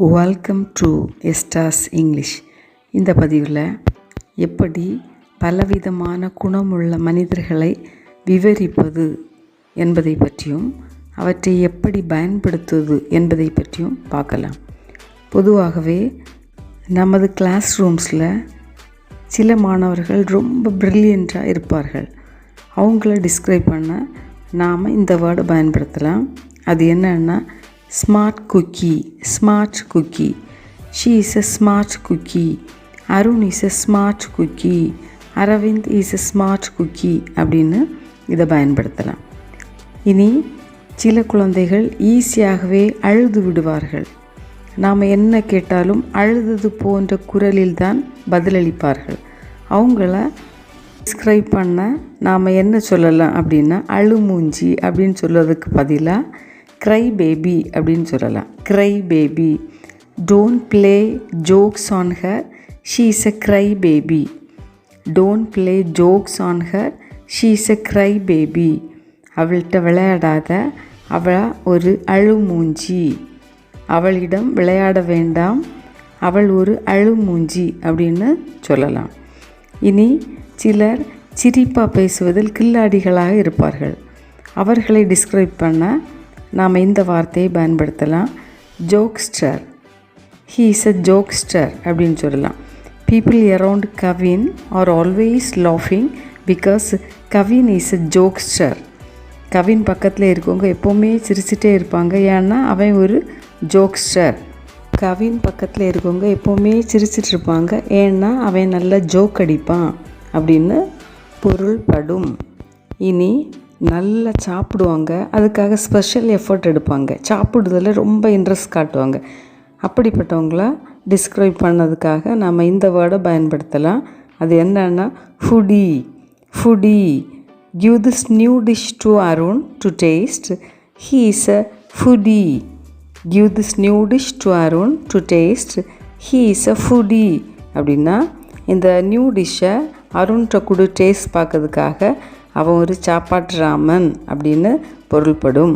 Welcome to எஸ்டாஸ் English இந்த பதிவில் எப்படி பலவிதமான குணமுள்ள மனிதர்களை விவரிப்பது என்பதை பற்றியும் அவற்றை எப்படி பயன்படுத்துவது என்பதை பற்றியும் பார்க்கலாம். பொதுவாகவே நமது கிளாஸ் ரூம்ஸில் சில மாணவர்கள் ரொம்ப ப்ரில்லியண்ட்டாக இருப்பார்கள். அவங்கள டிஸ்கிரைப் பண்ண நாம் இந்த வேர்டை பயன்படுத்தலாம். அது என்னென்னா smart cookie smart cookie she is a smart cookie Arun is a smart cookie Arvind is a smart cookie அப்படின்னு இதை பயன்படுத்தலாம். இனி சில குழந்தைகள் ஈஸியாகவே அழுது விடுவார்கள். நாம் என்ன கேட்டாலும் அழுதது போன்ற குரலில் தான் பதிலளிப்பார்கள். அவங்கள டிஸ்கிரைப் பண்ண நாம் என்ன சொல்லலாம் அப்படின்னா அழுமூஞ்சி அப்படின்னு சொல்வதுக்கு பதிலாக க்ரை பேபி அப்படின்னு சொல்லலாம். Cry baby don't play jokes on her she is a cry baby don't play jokes on her she is a cry baby அவள்கிட்ட விளையாடாத. அவளா ஒரு அழுமூஞ்சி. அவளிடம் விளையாட வேண்டாம். அவள் ஒரு அழுமூஞ்சி அப்படின்னு சொல்லலாம். இனி சிலர் சிரிப்பாக பேசுவதில் கில்லாடிகளாக இருப்பார்கள். அவர்களை டிஸ்கிரைப் பண்ண நாம் இந்த வார்த்தையை பயன்படுத்தலாம். ஜோக்ஸ்டர் ஹீ இஸ் அ ஜோக்ஸ்டர் அப்படின்னு சொல்லலாம். People around Kavin are always லாஃபிங் because Kavin is a jokester Kavin பக்கத்தில் இருக்கவங்க எப்போவுமே சிரிச்சிட்டே இருப்பாங்க. ஏன்னா அவன் ஒரு ஜோக்ஸ்டர் கவின் பக்கத்தில் இருக்கவங்க எப்போவுமே சிரிச்சிட்டு இருப்பாங்க. ஏன்னா அவன் நல்ல ஜோக் அடிப்பான் அப்படின்னு பொருள்படும். இனி நல்லா சாப்பிடுவாங்க. அதுக்காக ஸ்பெஷல் எஃபர்ட் எடுப்பாங்க. சாப்பிடுறதுல ரொம்ப இன்ட்ரெஸ்ட் காட்டுவாங்க. அப்படிப்பட்டவங்கள டிஸ்கிரைப் பண்ணதுக்காக நம்ம இந்த வேர்டை பயன்படுத்தலாம். அது என்னன்னா foodie foodie give this new dish to Arun to taste he is a foodie give this new dish to Arun to taste he is a foodie அப்படின்னா இந்த நியூ டிஷ்ஷை அருண்கிட்ட கொடு டேஸ்ட் பார்க்கறதுக்காக அவன் ஒரு சாப்பாட்டு ராமன் அப்படின்னு பொருள்படும்.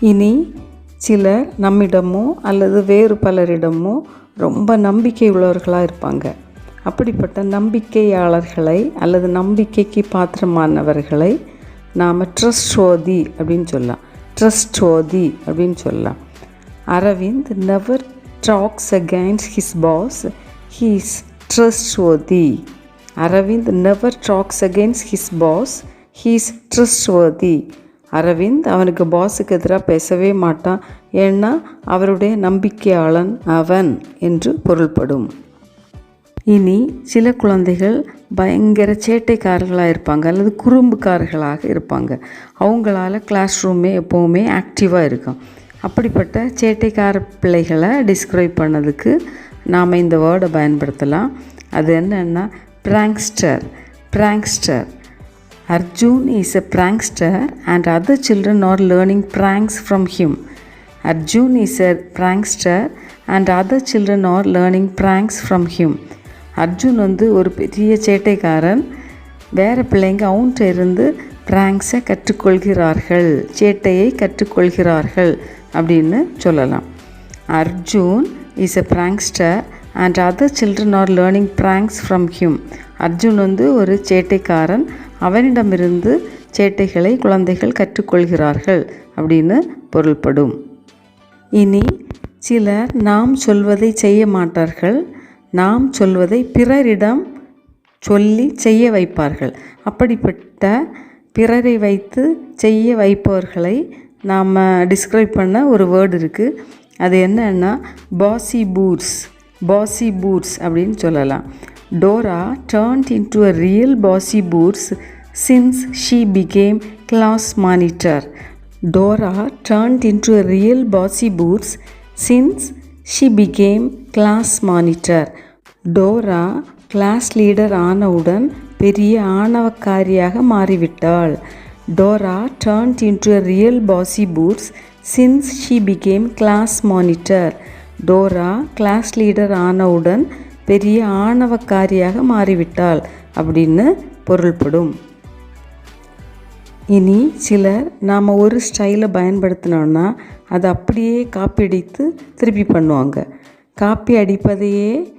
இனி சிலர் நம்மிடமோ அல்லது வேறு பலரிடமோ ரொம்ப நம்பிக்கை உள்ளவர்களாக இருப்பாங்க. அப்படிப்பட்ட நம்பிக்கையாளர்களை அல்லது நம்பிக்கைக்கு பாத்திரமானவர்களை நாம் ட்ரஸ்ட்வோதி அப்படின்னு சொல்லலாம். ட்ரஸ்ட்வோதி அப்படின்னு சொல்லலாம். Aravind never talks against his boss he's trustworthy Aravind never talks against his boss he is trustworthy Aravind அவனுக்கு பாஸுக்கு எதிராக பேசவே மாட்டான். ஏன்னா அவருடைய நம்பிக்கையாளன் அவன் என்று பொருள்படும். இனி சில குழந்தைகள் பயங்கர சேட்டைக்காரர்களாக இருப்பாங்க. அல்லது குறும்புக்காரர்களாக இருப்பாங்க. அவங்களால கிளாஸ் ரூமே எப்போவுமே ஆக்டிவாக இருக்கும் அப்படிப்பட்ட சேட்டைக்கார பிள்ளைகளை டிஸ்கிரைப் பண்ணதுக்கு நாம் இந்த வேர்டை பயன்படுத்தலாம். அது என்னென்னா prankster prankster Arjun is a prankster and other children are learning pranks from him Arjun is a prankster and other children are learning pranks from him Arjun வந்து ஒரு பெரிய சேட்டைக்காரன். வேறு பிள்ளைங்க அவன்கிட்ட இருந்து ப்ராங்க்ஸை கற்றுக்கொள்கிறார்கள் சேட்டையை கற்றுக்கொள்கிறார்கள் அப்படின்னு சொல்லலாம். Arjun is a prankster and other children are learning pranks from him Arjun வந்து ஒரு சேட்டைக்காரன். அவனிடமிருந்து சேட்டைகளை குழந்தைகள் கற்றுக்கொள்கிறார்கள் அப்படின்னு பொருள்படும். இனி சிலர் நாம் சொல்வதை செய்ய மாட்டார்கள். நாம் சொல்வதை பிறரிடம் சொல்லி செய்ய வைப்பார்கள். அப்படிப்பட்ட பிறரை வைத்து செய்ய வைப்பவர்களை நாம் டிஸ்கிரைப் பண்ண ஒரு வேர்டு இருக்குது அது என்னன்னா பாசி பூர்ஸ் பாசி பூட்ஸ் அப்படின்னு சொல்லலாம். Dora turned into a real bossy boots since she became class monitor Dora turned into a real bossy boots since she became class monitor Dora class leader ஆனவுடன் பெரிய ஆணவக்காரியாக மாறிவிட்டாள். Dora turned into a real bossy boots since she became class monitor Dora class leader ஆனவுடன் பெரிய ஆணவக்காரியாக மாறிவிட்டாள் அப்படின்னு பொருள்படும். இனி சிலர் நாம் ஒரு ஸ்டைலை பயன்படுத்தினோன்னா அதை அப்படியே காப்பி அடித்து திருப்பி பண்ணுவாங்க. காப்பி அடிப்பதையே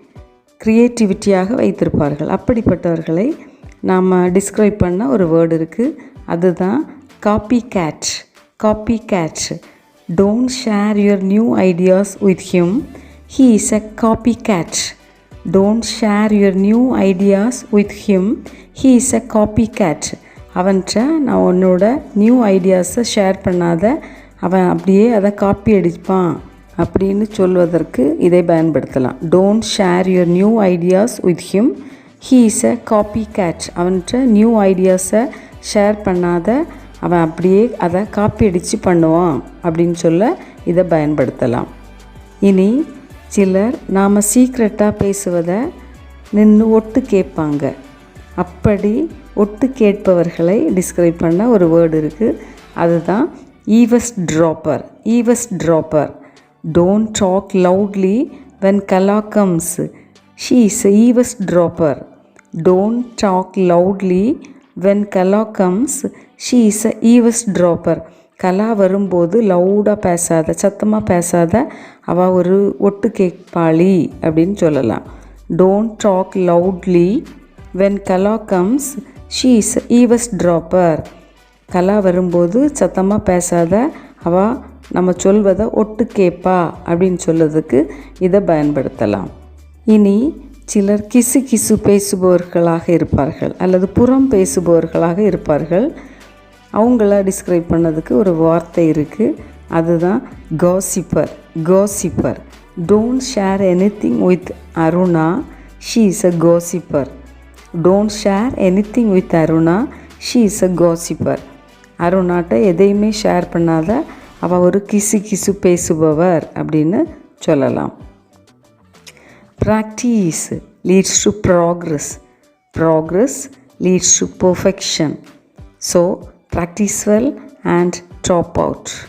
க்ரியேட்டிவிட்டியாக வைத்திருப்பார்கள். அப்படிப்பட்டவர்களை நாம் டிஸ்கிரைப் பண்ண ஒரு வேர்டு இருக்குது அதுதான் copycat copycat don't share your new ideas with him he is a copycat don't share your new ideas with him he is a copycat அவன்கிட்ட நான் உன்னோட நியூ ஐடியாஸை ஷேர் பண்ணாத. அவன் அப்படியே அதை காப்பி அடிப்பான் அப்படின்னு சொல்வதற்கு இதை பயன்படுத்தலாம். Don't share your new ideas with him he is a copycat அவன்கிட்ட நியூ ஐடியாஸை ஷேர் பண்ணாத. அவன் அப்படியே அதை காப்பி அடித்து பண்ணுவான் அப்படின்னு சொல்ல இதை பயன்படுத்தலாம். இனி சிலர் நாம் சீக்ரெட்டாக பேசுவதை நின்று ஒட்டு கேட்பாங்க. அப்படி ஒட்டு கேட்பவர்களை டிஸ்கிரைப் பண்ண ஒரு வேர்டு இருக்குது அதுதான் eavesdropper eavesdropper don't talk loudly when Kala comes she is eavesdropper don't talk loudly when Kala comes she is a eavesdropper Kala வரும்போது லவுடாக பேசாத சத்தமாக பேசாத அவள் ஒரு ஒட்டு கேட்பாளி அப்படின்னு சொல்லலாம். Don't talk loudly when Kala comes she is eavesdropper Kala வரும்போது சத்தமாக பேசாத அவள் நம்ம சொல்வதை ஒட்டு கேட்பா அப்படின்னு சொல்லதுக்கு இதை பயன்படுத்தலாம். இனி சிலர் கிசு கிசு பேசுபவர்களாக இருப்பார்கள் அல்லது புறம் பேசுபவர்களாக இருப்பார்கள். அவங்கள டிஸ்கிரைப் பண்ணதுக்கு ஒரு வார்த்தை இருக்குது அதுதான் gossiper gossiper don't share anything with Aruna she is a gossiper don't share anything with Aruna she is a gossiper அருணாட்ட எதையுமே ஷேர் பண்ணாத. அவள் ஒரு கிசு கிசு பேசுபவர் அப்படின்னு சொல்லலாம். Practice leads to progress. Progress leads to perfection. So, practice well and top out.